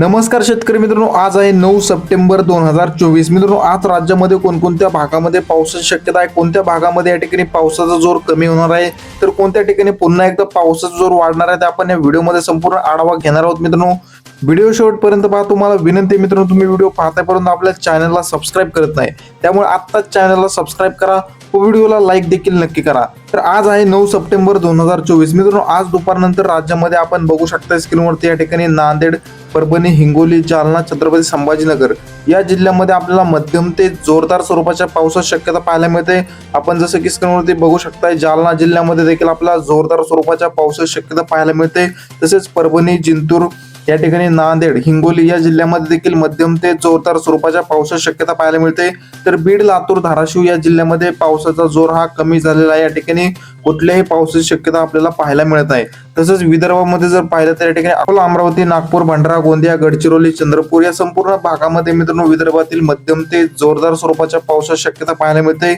नमस्कार शेतकरी मित्रांनो आज आहे नऊ सप्टेंबर दोन हजार चोवीस. मित्रांनो आज राज्यामध्ये कोणकोणत्या भागामध्ये पावसाची शक्यता आहे? कोणत्या भागामध्ये या ठिकाणी पावसाचा जोर कमी होणार आहे? तर कोणत्या ठिकाणी पुन्हा एकदा पावसाचा जोर वाढणार आहे? ते आपण या व्हिडिओमध्ये संपूर्ण आढावा घेणार आहोत मित्रांनो. व्हिडिओ शेवटपर्यंत पहा. तुम्हाला विनंती मित्रांनो तुम्ही व्हिडिओ पाहतापर्यंत आपल्या चॅनलला सबस्क्राईब करत नाही. त्यामुळे आत्ताच चॅनलला सबस्क्राईब करा. व व्हिडिओला लाईक देखील नक्की करा. तर आज आहे नऊ सप्टेंबर दोन हजार चोवीस. मित्रांनो आज दुपारनंतर राज्यामध्ये आपण बघू शकता स्क्रीनवरती या ठिकाणी नांदेड परभणी हिंगोली जालना छत्रपती संभाजीनगर या जिल्ह्यामध्ये आपल्याला मध्यम ते जोरदार स्वरूपाच्या पावसाची शक्यता पाहायला मिळते. आपण जसं की स्क्रीनवरती बघू शकताय जालना जिल्ह्यामध्ये देखील आपल्याला जोरदार स्वरूपाच्या पावसाची शक्यता पाहायला मिळते. तसेच परभणी जिंतूर या ठिकाणी नांदेड हिंगोली या जिल्ह्यामध्ये देखील मध्यम ते जोरदार स्वरूपाच्या पावसाची शक्यता पाहायला मिळते. तर बीड लातूर धाराशिव या जिल्ह्यामध्ये पावसाचा जोर हा कमी झालेला आहे. या ठिकाणी कुठल्याही पावसाची शक्यता आपल्याला पाहायला मिळत आहे तसंच विदर्भामध्ये जर पाहिलं तर या ठिकाणी अकोला अमरावती नागपूर भंडारा गोंदिया गडचिरोली चंद्रपूर या संपूर्ण भागामध्ये मित्रांनो विदर्भातील मध्यम ते जोरदार स्वरूपाच्या पावसाची शक्यता पाहायला मिळते.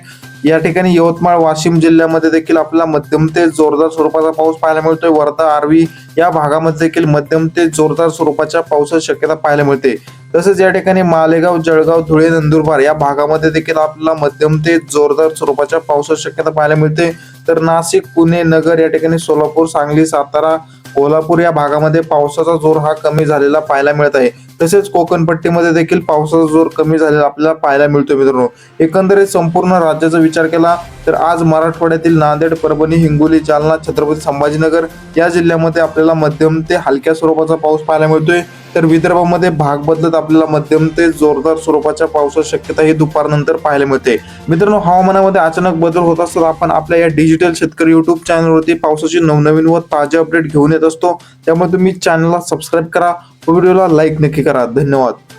या ठिकाणी यवतमाळ वाशिम जिल्ह्यामध्ये देखील आपल्याला मध्यम ते जोरदार स्वरूपाचा पाऊस पाहायला मिळतोय. वर्धा आर्वी या भागामध्ये देखील मध्यम ते जोरदार स्वरूपाच्या पावसाची शक्यता पाहायला मिळते. तसेच या ठिकाणी मालेगाव जळगाव धुळे नंदुरबार या भागामध्ये देखील आपल्याला मध्यम ते जोरदार स्वरूपाच्या पावसाची शक्यता पाहायला मिळते. तर नाशिक पुणे नगर या ठिकाणी सोलापूर सांगली सातारा कोल्हापूर या भागामध्ये पावसाचा जोर हा कमी झालेला पाहायला मिळत आहे. तसेच कोकणपट्टीमध्ये देखील पावसाचा जोर कमी झालेला आपल्याला पाहायला मिळतो मित्रांनो. एकंदरीत संपूर्ण राज्याचा विचार केला तर आज मराठवाड्यातील नांदेड परभणी हिंगोली जालना छत्रपती संभाजीनगर या जिल्ह्यामध्ये आपल्याला मध्यम ते हलक्या स्वरूपाचा पाऊस पाहायला मिळतोय. तर विदर्भामध्ये भाग बदलत आपल्याला मध्यम ते जोरदार स्वरूपाच्या पावसाची शक्यता ही दुपारनंतर पाहायला मिळते. मित्रांनो हवामानामध्ये अचानक बदल होत असतात आपण आपल्या या डिजिटल शेतकरी युट्यूब चॅनलवरती पावसाची नवनवीन व ताजे अपडेट घेऊन येत असतो. त्यामुळे तुम्ही चॅनलला सबस्क्राईब करा व्हिडिओला लाईक नक्की करा. धन्यवाद.